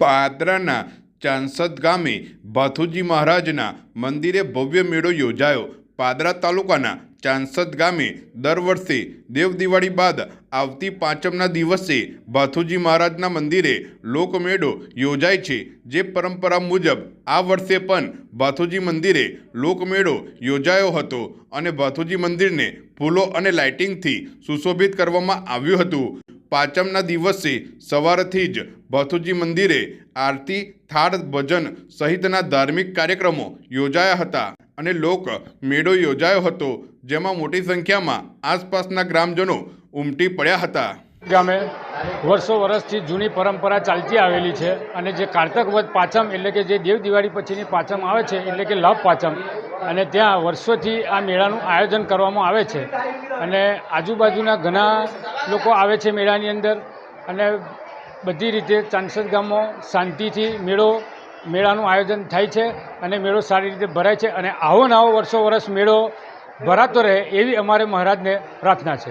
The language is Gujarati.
પાદરાના ચાંસદ ગામે ભાથુજી મહારાજના મંદિરે ભવ્ય મેળો યોજાયો. પાદરા તાલુકાના ચાંસદ ગામે દર વર્ષે દેવ દિવાળી બાદ આવતી પાંચમના દિવસે ભાથુજી મહારાજના મંદિરે લોકમેળો યોજાય છે. જે પરંપરા મુજબ આ વર્ષે પણ ભાથુજી મંદિરે લોકમેળો યોજાયો હતો અને ભાથુજી મંદિરને ફૂલો અને લાઇટિંગથી સુશોભિત કરવામાં આવ્યું હતું. પાંચમના દિવસે સવારથી જ ભાથુજી મંદિરે આરતી, થાળ ભજન સહિતના ધાર્મિક કાર્યક્રમો યોજાયા હતા અને લોક મેળો યોજાયો હતો, જેમાં મોટી સંખ્યામાં આસપાસના ગ્રામજનો ઉમટી પડ્યા હતા. ગામે વર્ષો વર્ષથી જૂની પરંપરા ચાલતી આવેલી છે અને જે કારતક વધ પાંચમ એટલે કે જે દેવ દિવાળી પછીની પાછમ આવે છે એટલે કે લવ પાંચમ અને ત્યાં વર્ષોથી આ મેળાનું આયોજન કરવામાં આવે છે. અને આજુબાજુના ઘણા લોકો આવે છે મેળાની અંદર અને બધી રીતે ચાંસદ ગામમાં શાંતિથી મેળો, મેળાનું આયોજન થાય છે અને મેળો સારી રીતે ભરાય છે અને આવો ને આવો વર્ષો વર્ષ મેળો ભરાતો રહે એવી અમારે મહારાજને પ્રાર્થના છે.